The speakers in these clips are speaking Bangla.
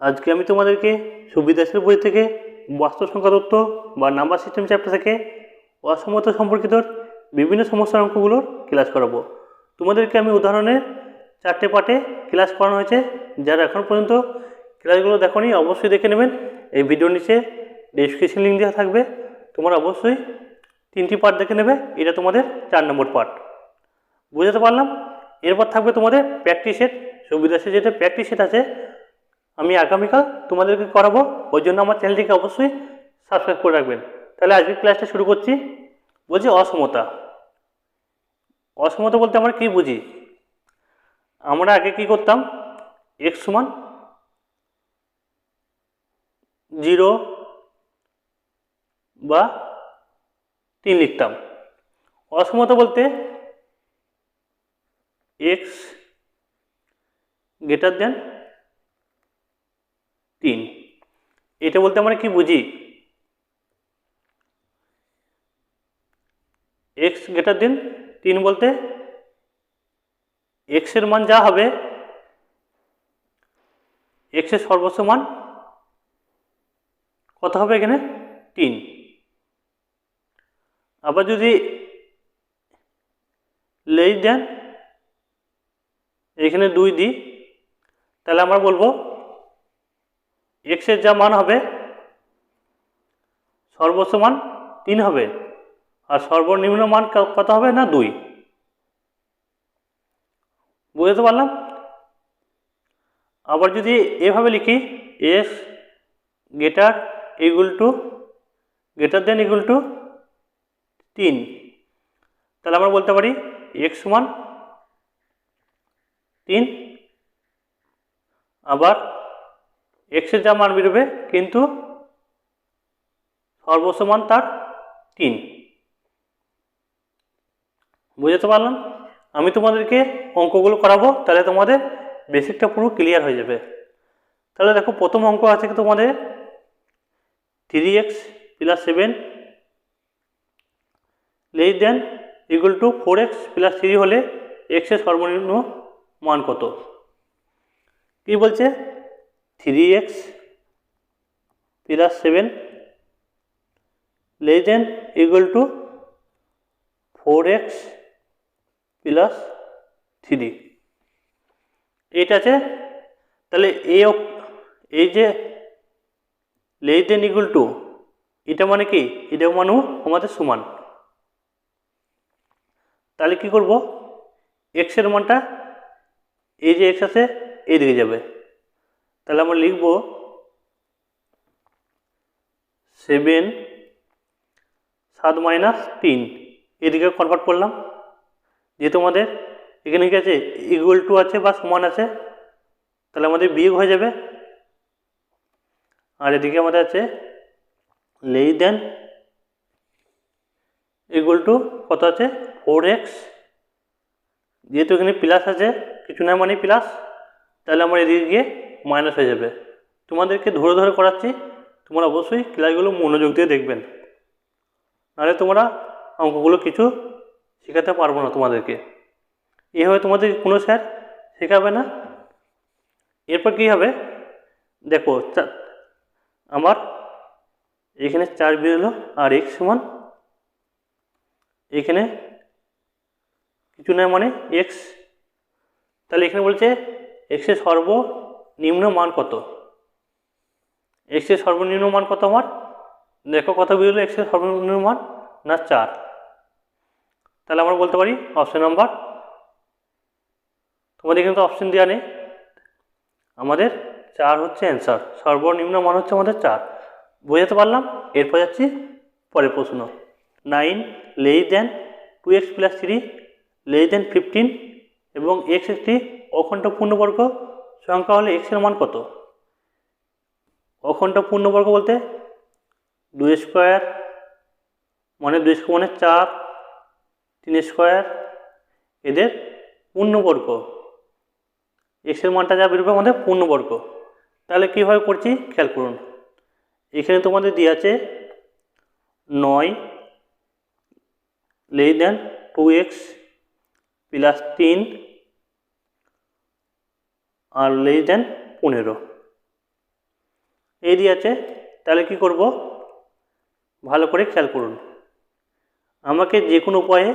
আজকে আমি তোমাদেরকে সুবিদাসের বই থেকে বাস্তব সংখ্যা তত্ত্ব বা নাম্বার সিস্টেম চ্যাপ্টার থেকে অসমতা সম্পর্কিত বিভিন্ন সমস্যার অঙ্কগুলোর ক্লাস করাবো। তোমাদেরকে আমি উদাহরণের চারটে পার্টে ক্লাস করানো হয়েছে। যারা এখন পর্যন্ত ক্লাসগুলো দেখোনি, অবশ্যই দেখে নেবেন। এই ভিডিওর নিচে ডেসক্রিপশন লিঙ্ক দেওয়া থাকবে। তোমরা অবশ্যই তিনটি পার্ট দেখে নেবে। এটা তোমাদের চার নম্বর পার্ট বুঝতে পারলাম? এরপর থাকবে তোমাদের প্র্যাকটিস সেট সুবিধাসে যেটা প্র্যাকটিস সেট আছে আমি আগামীকাল তোমাদেরকে করাবো, ওই জন্য আমার চ্যানেলটিকে অবশ্যই সাবস্ক্রাইব করে রাখবেন। তাহলে আজকের ক্লাসটা শুরু করছি। বলছি অসমতা। অসমতা বলতে আমরা কী বুঝি? আমরা আগে কি করতাম? এক্স সমান জিরো বা তিন লিখতাম। অসমতা বলতে এক্স গ্রেটার দেন তিন এটা বলতে আমরা কি বুঝি? এক্স গ্রেটার দেন তিন বলতে এক্সের মান যা হবে এক্সের সর্বোচ্চ মান কত হবে এখানে? তিন। আবার যদি লেই দেন এখানে দুই দিই, তাহলে আমরা বলব এক্সের যা মান হবে সর্বোচ্চ মান তিন হবে। আর সর্বনিম্ন মান কত হবে না দুই? বুঝতে পারলাম? আবার যদি এভাবে লিখি S greater equal to greater than equal to তিন। তাহলে আমরা বলতে পারি এক্স সমান তিন। আবার এক্সের যা মান বেরোবে কিন্তু সর্বোচ্চ মান তার তিন। বুঝতে পারলাম? আমি তোমাদেরকে অঙ্কগুলো করাবো, তাহলে তোমাদের বেসিকটা পুরো ক্লিয়ার হয়ে যাবে। তাহলে দেখো, প্রথম অঙ্ক আছে তোমাদের? Three x plus seven less than equal to four x plus three হলে এক্সের সর্বনিম্ন মান কত? কী বলছে? Three x plus seven less than equal to four x plus three এইটা আছে তাহলে এই এই যে লেস দেন ইকুয়াল টু এটা মানে কি? এটা মানে আমাদের সমান। তাহলে কি করব? এক্সের মানটা, এই যে এক্স আছে, এইদিকে যাবে। তাহলে আমরা লিখব সেভেন সাত মাইনাস তিন। এদিকে কনভার্ট করলাম। যেহেতু আমাদের এখানে কি আছে? ইকুয়াল টু আছে বা সমান আছে, তাহলে আমাদের বিয়োগ হয়ে যাবে। আর এদিকে আমাদের আছে লেই দেন ইকুয়াল টু কত আছে? ফোর এক্স যেহেতু এখানে প্লাস আছে, কিছু না মানে প্লাস তাহলে আমার এদিকে গিয়ে মাইনাস হয়ে যাবে। তোমাদেরকে ধরে ধরে করাচ্ছি, তোমরা অবশ্যই ক্লাসগুলো মনোযোগ দিয়ে দেখবেন। নাহলে তোমরা অঙ্কগুলো কিছু শেখাতে পারব না তোমাদেরকে। এভাবে তোমাদের কোনো স্যার শেখাবে না। এরপর কী হবে? দেখো আমার এখানে চার বেরোলো আর এক্স সমান। এখানে কিছু নয় মানে এক্স। তাহলে এখানে বলছে এক্সের সর্বনিম্ন মান কত? এক্স এক্সের সর্বনিম্ন মান কত আমার? দেখো কত বেরোলো এক্সের সর্বনিম্ন মান? না, চার। তাহলে আমরা বলতে পারি অপশন নাম্বার তোমাদের কিন্তু অপশন দেওয়া নেই। আমাদের চার হচ্ছে অ্যান্সার সর্বনিম্ন মান হচ্ছে আমাদের চার। বোঝাতে পারলাম? এরপর যাচ্ছি পরের প্রশ্ন। Nine less than two x plus three less than fifteen এবং এক্স একটি অখণ্ড পূর্ণবর্গ সংখ্যা হলে এক্সের মান কত? অখণ্ড পূর্ণবর্গ বলতে দুই স্কোয়ার মানে দুই স্কোয়ার মানে চার, তিন স্কোয়ার এদের পূর্ণবর্গ। এক্সের মানটা যা বেরোবে আমাদের পূর্ণবর্গ। তাহলে কীভাবে করছি? খেয়াল করুন। এখানে তোমাদের দিয়ে আছে নয় less than two x plus তিন আর লেস দেন পনেরো। এই দিয়ে আছে, তাহলে কি করব? ভালো করে খেয়াল করুন। আমাকে যে কোনো উপায়ে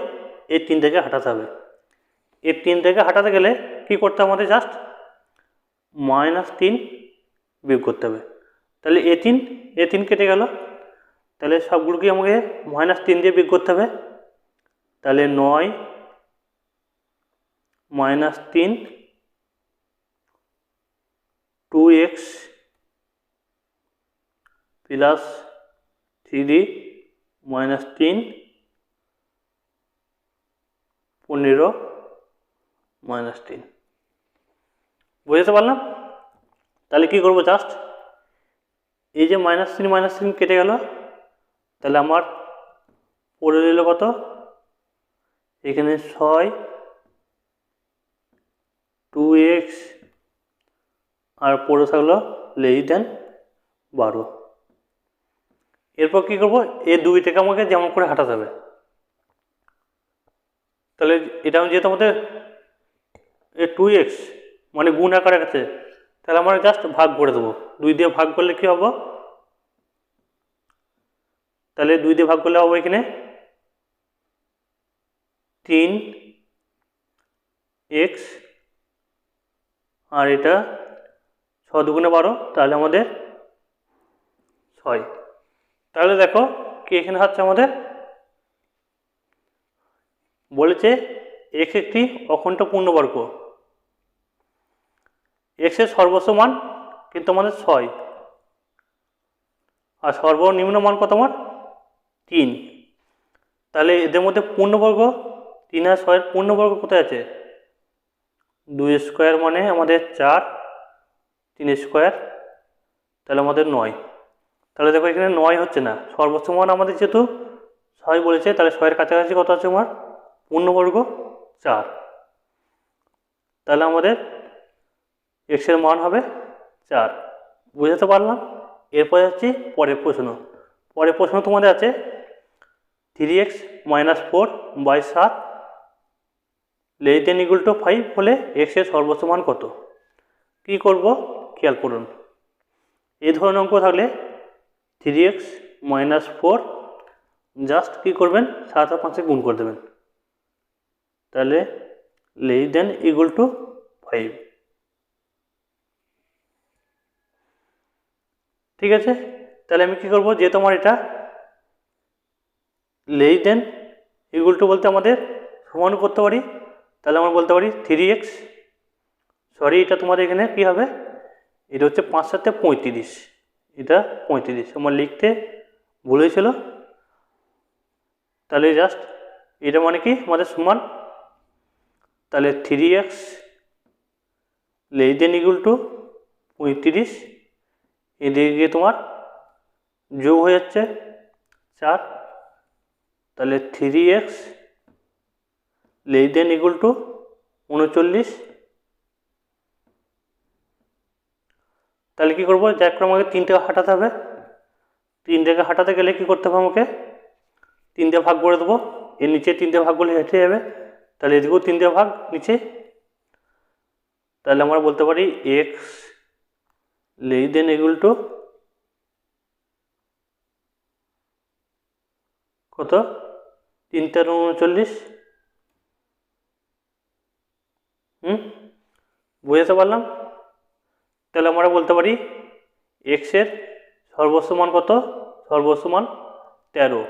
এই তিনটাকে হাঁটাতে হবে। এই তিনটাকে হাঁটাতে গেলে কি করতে হবে আমাদের জাস্ট মাইনাস তিন বিয়োগ করতে হবে। তাহলে এ তিন এ তিন কেটে গেল। তাহলে সবগুলোকে আমাকে মাইনাস তিন দিয়ে বিয়োগ করতে হবে। তাহলে নয় মাইনাস তিন two x plus three minus তিন পনেরো মাইনাস তিন বুঝতে পারলাম? তাহলে কি করব জাস্ট এই যে মাইনাস তিন মাইনাস তিন কেটে গেল, তাহলে আমার পড়ে রইল কত? এখানে ছয় টু এক্স আর পড়ে থাকল লেস দেন বারো। এরপর কী করব? এই দুইটাকে আমাকে যেমন করে হাঁটাতে হবে। তাহলে এটা আমি যেহেতু আমাদের এ টু এক্স মানে গুণ আকারে আছে তাহলে আমরা জাস্ট ভাগ করে দেবো। দুই দিয়ে ভাগ করলে কী হব? তাহলে দুই দিয়ে ভাগ করলে হবে এখানে তিন এক্স আর এটা ছ দুগুণে বারো, তাহলে আমাদের ছয়। তাহলে দেখো কি এখানে হচ্ছে আমাদের? বলেছে এক্স একটি অখণ্ড পূর্ণবর্গ। এক্সের সর্বোচ্চ মান কিন্তু আমাদের ছয়। আর সর্বনিম্ন মান কত আমার? তিন। তাহলে এদের মধ্যে পূর্ণবর্গ তিন আর ছয়ের পূর্ণবর্গ কোথায় আছে? দুই স্কোয়ার মানে আমাদের চার। তিন স্কোয়ার, তাহলে আমাদের নয়। তাহলে দেখো এখানে নয় হচ্ছে না। সর্বোচ্চ মান আমাদের যেহেতু ছয় বলেছে, তাহলে ছয়ের কাছাকাছি কত আছে আমার পূর্ণবর্গ চার। তাহলে আমাদের এক্সের মান হবে চার। বুঝতে পারলাম? এরপরে যাচ্ছি পরের প্রশ্ন। পরের প্রশ্ন তোমাদের আছে three x minus four by সাত less than equal to five হলে এক্সের সর্বোচ্চ মান কত? কী করব? খেয়াল করুন। এই ধরনের অঙ্ক থাকলে three x minus four just কী করবেন? সাত আর পাঁচে গুণ করে দেবেন। তাহলে less than equal to five ঠিক আছে? তাহলে আমি কী করব? যেহেতু আমার এটা লেস দেন ইকুয়াল টু বলতে আমাদের সমান করতে পারি, তাহলে আমরা বলতে পারি থ্রি এক্স সরি এটা তোমাদের এখানে কী হবে? এটা হচ্ছে পাঁচ সাথে পঁয়ত্রিশ। এটা পঁয়ত্রিশ। আমার লিখতে ভুল হয়েছিল। তাহলে জাস্ট এটা মানে কি? আমাদের সমান। তাহলে three x less than equal to পঁয়ত্রিশ। এদিকে তোমার যোগ হয়ে যাচ্ছে চার। তাহলে three x less than equal to উনচল্লিশ। তাহলে কী করব? যাক করে আমাকে তিন থেকে হাঁটাতে হবে। তিন থেকে হাঁটাতে গেলে কী করতে হবে আমাকে? তিন দিয়ে ভাগ করে দেবো। এর নিচে তিন দিয়ে ভাগ করলে হেঁটে যাবে। তাহলে এদিকেও তিন দিয়ে ভাগ, নিচে। তাহলে আমরা বলতে পারি x less than equal to কত? তিন উনচল্লিশ। হুম? বুঝতে পারলাম? তাহলে আমরা বলতে পারি এক্সের সর্বোচ্চ মান কত? সর্বোচ্চ মান তেরো।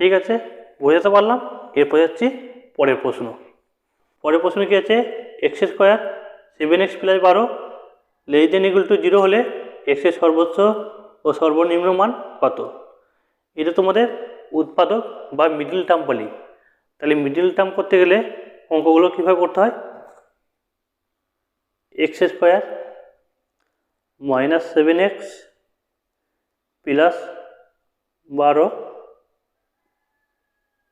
ঠিক আছে? বোঝাতে পারলাম? এরপর যাচ্ছি পরের প্রশ্ন। পরের প্রশ্ন কী আছে? X square seven x plus বারো less than equal to zero হলে এক্সের সর্বোচ্চ ও সর্বনিম্ন মান কত? এটা তোমাদের উৎপাদক বা মিডিল টার্ম বলি। তাহলে মিডিল টার্ম করতে গেলে অঙ্কগুলো কীভাবে করতে হয়? X square minus seven x plus বারো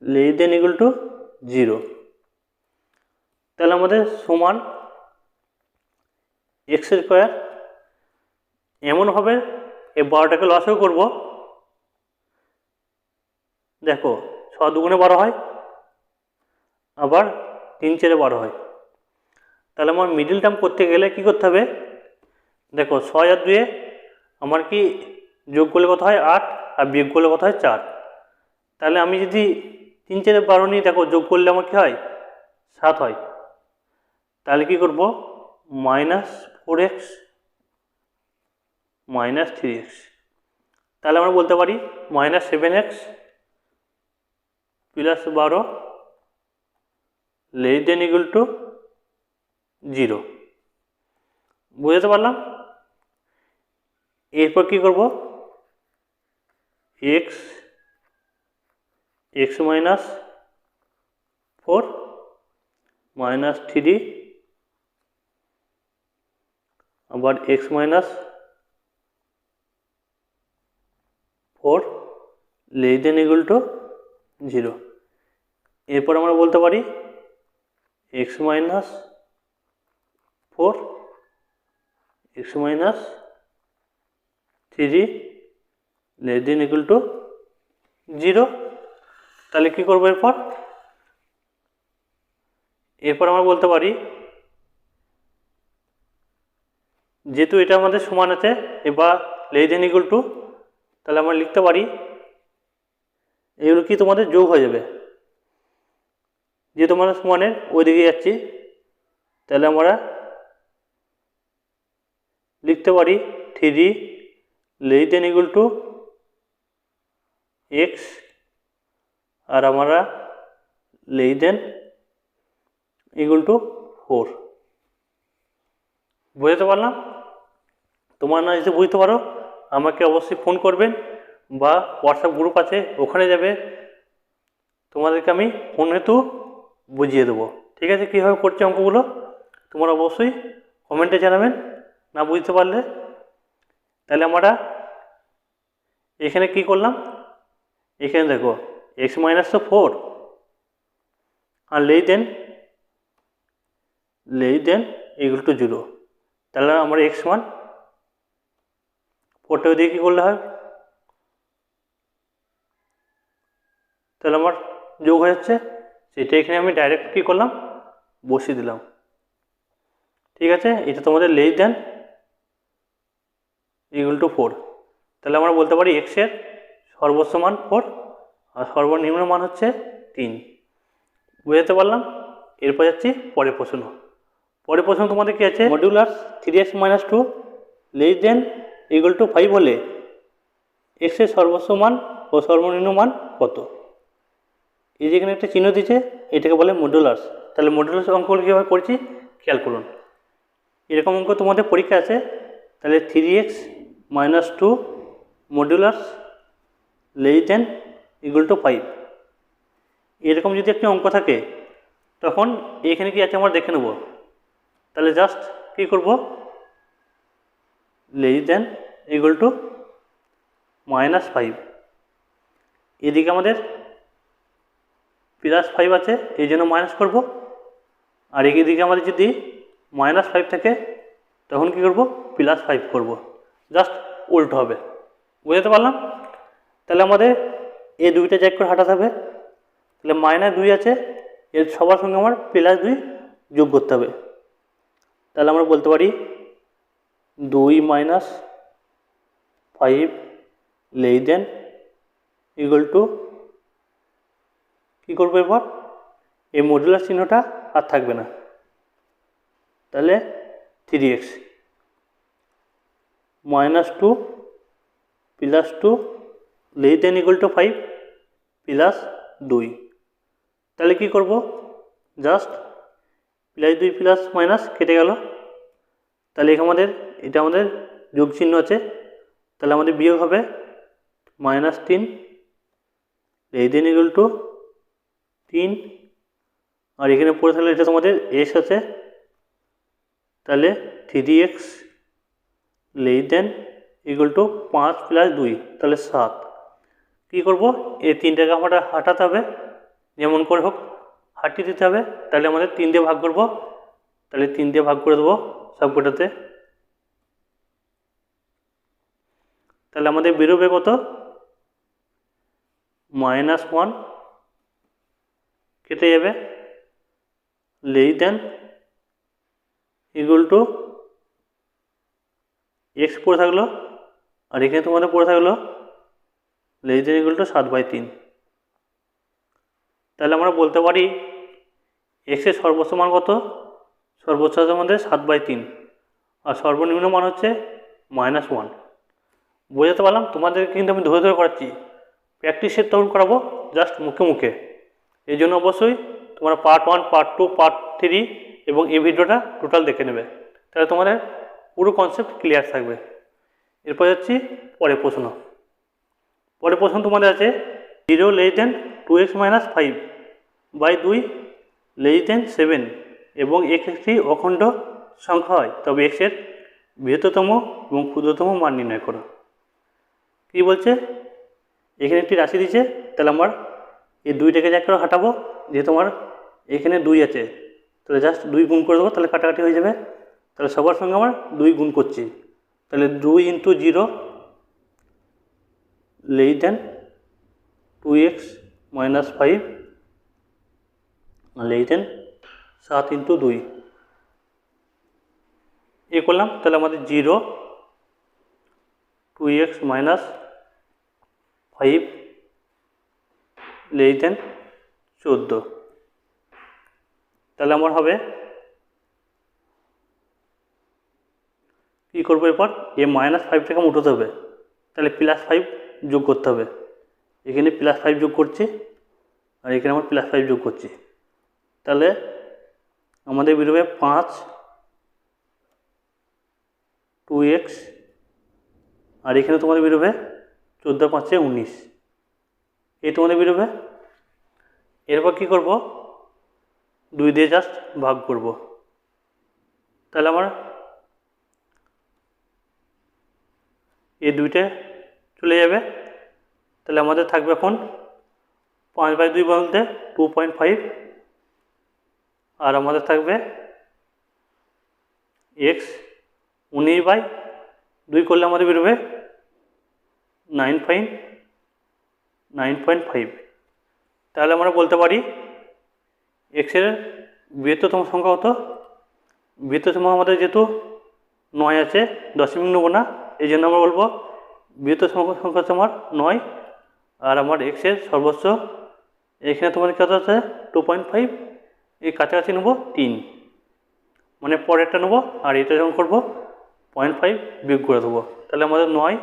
less than equal to zero. তাহলে আমাদের সমান এক্স স্কোয়ার এমনভাবে এই বারোটাকে লসও করব। দেখো, ছ দুগুণে বারো হয়, আবার তিন চারে বারো হয়। তাহলে আমার মিডিল টার্ম করতে গেলে কি করতে হবে? দেখো ছয় আর দুয়ে আমার কি যোগ করলে কত হয়? আট আর বিয়োগ করলে কত হয়? চার। তাহলে আমি যদি তিন চারে বারো নিই দেখো যোগ করলে আমার কী হয়? সাত হয়। তাহলে কি করব? Minus four x minus three x তাহলে আমরা বলতে পারি মাইনাস সেভেন এক্স প্লাস বারো less than equal to zero. বুঝতে পারলাম? এরপর কি করব? X x minus four minus three আবার x minus four less than equal to zero এরপর আমরা বলতে পারি x minus four, x minus three less than equal to zero. তাহলে কী করব এরপর? এরপর আমরা বলতে পারি, যেহেতু এটা আমাদের সমান আছে, এবার লেস দেন ইকুয়াল টু, তাহলে আমরা লিখতে পারি, এগুলো কি তোমাদের যোগ হয়ে যাবে? যেহেতু আমরা সমানের ওইদিকে যাচ্ছি, তাহলে আমরা লিখতে পারি three less than equal to x আর আমরা less than equal to four. বুঝতে পারলাম? তোমার না যদি বুঝতে পারো, আমাকে অবশ্যই ফোন করবেন বা হোয়াটসঅ্যাপ গ্রুপ আছে, ওখানে যাবে। তোমাদেরকে আমি ফোন হেতু বুঝিয়ে দেবো। ঠিক আছে? কীভাবে করছে অঙ্কগুলো? তোমরা অবশ্যই কমেন্টে জানাবেন। না বুঝতে পারলে? তাহলে আমরা এখানে কি করলাম? এখানে দেখো এক্স মাইনাস তো ফোর আর লেই দেন লেই দেন ইকুয়াল টু জিরো তাহলে আমরা এক্স ওয়ান ফোরটা দিয়ে কী করলে হয়? তাহলে আমার যোগ হয়ে যাচ্ছে। সেটা এখানে আমি ডাইরেক্ট কী করলাম? বসিয়ে দিলাম। ঠিক আছে? এটা তোমাদের less than equal to four তাহলে আমরা বলতে পারি এক্সের সর্বোচ্চ মান ফোর আর সর্বনিম্ন মান হচ্ছে তিন। বুঝতে পারলাম? এরপর যাচ্ছি পরের প্রশ্ন। পরের প্রশ্ন তোমাদের কী আছে? Modular three x minus two less than equal to five হলে এক্সের সর্বোচ্চ মান ও সর্বনিম্ন মান কত? এই যেখানে একটা চিহ্ন দিচ্ছে এটাকে বলে মডুলার্স তাহলে মডুলার্স অঙ্কগুলো কীভাবে করছি? খেয়াল করুন। এরকম অঙ্ক তোমাদের পরীক্ষা আছে। তাহলে three x minus two modulus less than equal to five এরকম যদি একটি অঙ্ক থাকে, তখন এখানে কি আছে আমরা দেখে নেব। তাহলে জাস্ট কী করব? Less than equal to minus five এদিকে আমাদের প্লাস ফাইভ আছে, এই জন্য মাইনাস করব। আর এদিকে আমাদের যদি মাইনাস ফাইভ থাকে, তখন কী করব? প্লাস ফাইভ করব। জাস্ট উল্টো হবে। বুঝতে পারলাম? তাহলে আমাদের এই দুইটা চেক করে হাঁটাতে হবে। তাহলে মাইনাস দুই আছে, এর সবার সঙ্গে আমার প্লাস দুই যোগ করতে হবে। তাহলে আমরা বলতে পারি দুই minus five less than equal to কী করব এরপর এই মডুলার চিহ্নটা আর থাকবে না। তাহলে three x minus two plus two less than equal to five plus দুই তাহলে কী করব? জাস্ট প্লাস দুই প্লাস মাইনাস কেটে গেল। তাহলে আমাদের, এটা আমাদের যোগ চিহ্ন আছে। তাহলে আমাদের বিয়োগ হবে মাইনাস তিন লেস দেন ইকুয়াল টু তিন। আর এখানে পড়ে থাকলে এটা তোমাদের এক্স আছে। তাহলে three x less than equal to পাঁচ প্লাস দুই, তাহলে সাত। কী করব? এই তিনটাকে আমরা হাঁটাতে হবে। যেমন করে হোক, হাঁটিয়ে দিতে হবে। তাহলে আমাদের তিন দিয়ে ভাগ করব। তাহলে তিন দিয়ে ভাগ করে দেবো সবকটাতে। তাহলে আমাদের বেরোবে কত? মাইনাস ওয়ান কেটে যাবে। Less than equal to x পড়ে থাকল, আর এখানে তোমাদের পড়ে থাকল লেস দেন সাত বাই তিন। তাহলে আমরা বলতে পারি এক্সের সর্বোচ্চ মান কত? সর্বোচ্চ আছে আমাদের সাত বাই তিন, আর সর্বনিম্ন মান হচ্ছে মাইনাস ওয়ান বোঝাতে পারলাম? তোমাদের কিন্তু আমি ধরে ধরে করাচ্ছি। প্র্যাকটিস সেট তখন করাবো জাস্ট মুখে মুখে। এই জন্য অবশ্যই তোমরা part one part two part three এবং এই ভিডিওটা টোটাল দেখে নেবে। তাহলে তোমাদের পুরো কনসেপ্ট ক্লিয়ার থাকবে। এরপর যাচ্ছি পরের প্রশ্ন। পরের প্রশ্ন তোমাদের আছে zero less than two x minus five by দুই লেস দেন সেভেন এবং এক্স একটি অখণ্ড সংখ্যা হয়। তবে এক্সের বৃহত্তম এবং ক্ষুদ্রতম মান নির্ণয় করো। কী বলছে? এখানে একটি রাশি দিচ্ছে তাহলে আমার এই দুইটাকে এক করে হাঁটাবো। যেহেতু আমার এখানে দুই আছে, তাহলে জাস্ট দুই গুণ করে দেবো, তাহলে কাটাকাটি হয়ে যাবে তাহলে সবার সঙ্গে আমার দুই গুণ করছি। তাহলে দুই into zero less than two x minus five less than সাত ইন্টু দুই। এ করলাম, তাহলে আমাদের zero two x minus five less than চোদ্দ। তাহলে আমার হবে কী করব এরপর? এ মাইনাস ফাইভটাকে উঠাতে হবে। তাহলে প্লাস ফাইভ যোগ করতে হবে। এখানে প্লাস ফাইভ যোগ করছি, আর এখানে আমার প্লাস ফাইভ যোগ করছি। তাহলে আমাদের বেরোবে পাঁচ টু এক্স আর এখানে তোমাদের বেরোবে চোদ্দ পাঁচে উনিশ। এই তোমাদের বেরোবে। এরপর কী করব? দুই দিয়ে জাস্ট ভাগ করব। তাহলে আমার এই দুইটা চলে যাবে। তাহলে আমাদের থাকবে এখন পাঁচ বাই দুই বলতে টু পয়েন্ট ফাইভ আর আমাদের থাকবে এক্স উনিশ বাই দুই করলে আমাদের বেরোবে nine five nine point five তাহলে আমরা বলতে পারি এক্সের বৃহত্তম সংখ্যা কত? বৃহত্তম আমাদের যেহেতু নয় আছে, দশমিক নেব না। এই জন্য আমরা বলব বৃহত্তর সংখ্যা সংখ্যা হচ্ছে আমার নয়, আর আমার এক্সের সর্বোচ্চ, এখানে তোমাদের কত আছে? টু পয়েন্ট ফাইভ এই কাছাকাছি নেব তিন। মানে পরেরটা নেব, আর এটা যখন করব পয়েন্ট ফাইভ বিয়োগ করে দেবো। তাহলে আমাদের নয়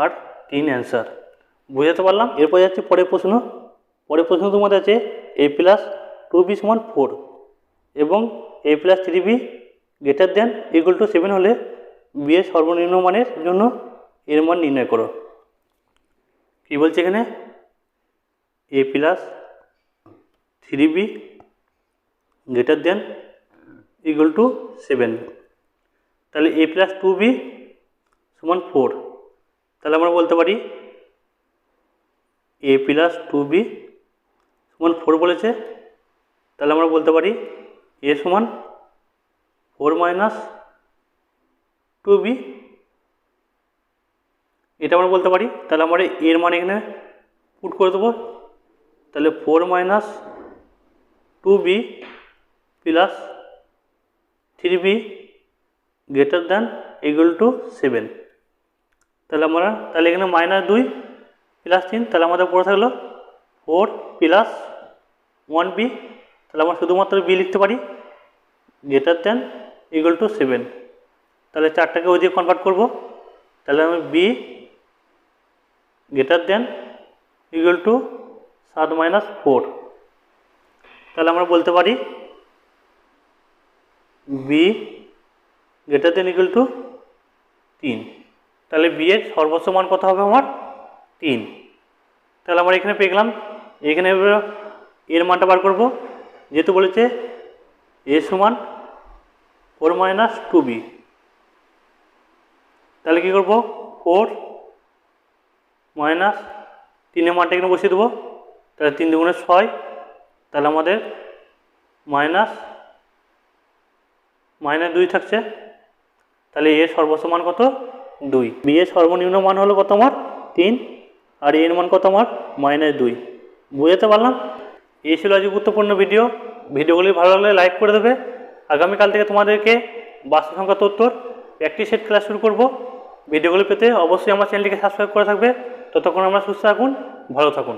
আর তিন অ্যান্সার বুঝাতে পারলাম? এরপর যাচ্ছে পরের প্রশ্ন। পরের প্রশ্ন তোমাদের আছে এ প্লাস টু বি সমান ফোর এবং A plus three B greater than equal to seven হলে বি এর সর্বনিম্ন মানের জন্য এর মান নির্ণয় করো। কী বলছে এখানে? A plus three B greater than equal to seven তাহলে এ প্লাস টু বি সমান ফোর তাহলে আমরা বলতে পারি এ প্লাস টু বি সমান ফোর বলেছে। তাহলে আমরা বলতে পারি এ সমান ফোর মাইনাস টু বি এটা আমরা বলতে পারি। তাহলে আমরা এর মান এখানে পুট করে দেবো। তাহলে four minus two B plus three B greater than equal to seven তাহলে আমরা তাহলে এখানে মাইনাস দুই প্লাস তিন তাহলে আমাদের পড়ে থাকল ফোর প্লাস ওয়ান বি তাহলে আমরা শুধুমাত্র বি লিখতে পারি। Greater than equal to seven তাহলে চারটাকে ওই দিয়ে কনভার্ট করব। তাহলে আমি B greater than equal to সাত মাইনাস ফোর তাহলে আমরা বলতে পারি B greater than equal to তিন। তাহলে বি এর সর্বোচ্চ মান কত হবে আমার? তিন। তাহলে আমরা এখানে পেয়ে গেলাম। এখানে এর মানটা বার করব। যেহেতু বলেছে এ সমান ফোর মাইনাস টু বি তাহলে কী করব? ফোর মাইনাস তিনের মানটা এখানে বসিয়ে দেবো। তাহলে তিন দুগুণে ছয়। তাহলে আমাদের মাইনাস মাইনাস দুই থাকছে। তাহলে এর সর্বোচ্চ মান কত? দুই। বি এর সর্বনিম্ন মান হলো কত আমার? তিন। আর এর মান কত আমার? মাইনাস দুই। বুঝতে পারলাম? এই ছিল আজ গুরুত্বপূর্ণ ভিডিও। ভিডিওগুলি ভালো লাগলে লাইক করে দেবে। আগামীকাল থেকে তোমাদেরকে বাস্তু সংখ্যা তথ্যর প্র্যাকটিস সেট ক্লাস শুরু করব। ভিডিওগুলি পেতে অবশ্যই আমার চ্যানেলটিকে সাবস্ক্রাইব করে থাকবে। ততক্ষণ আমরা সুস্থ থাকুন ভালো থাকুন।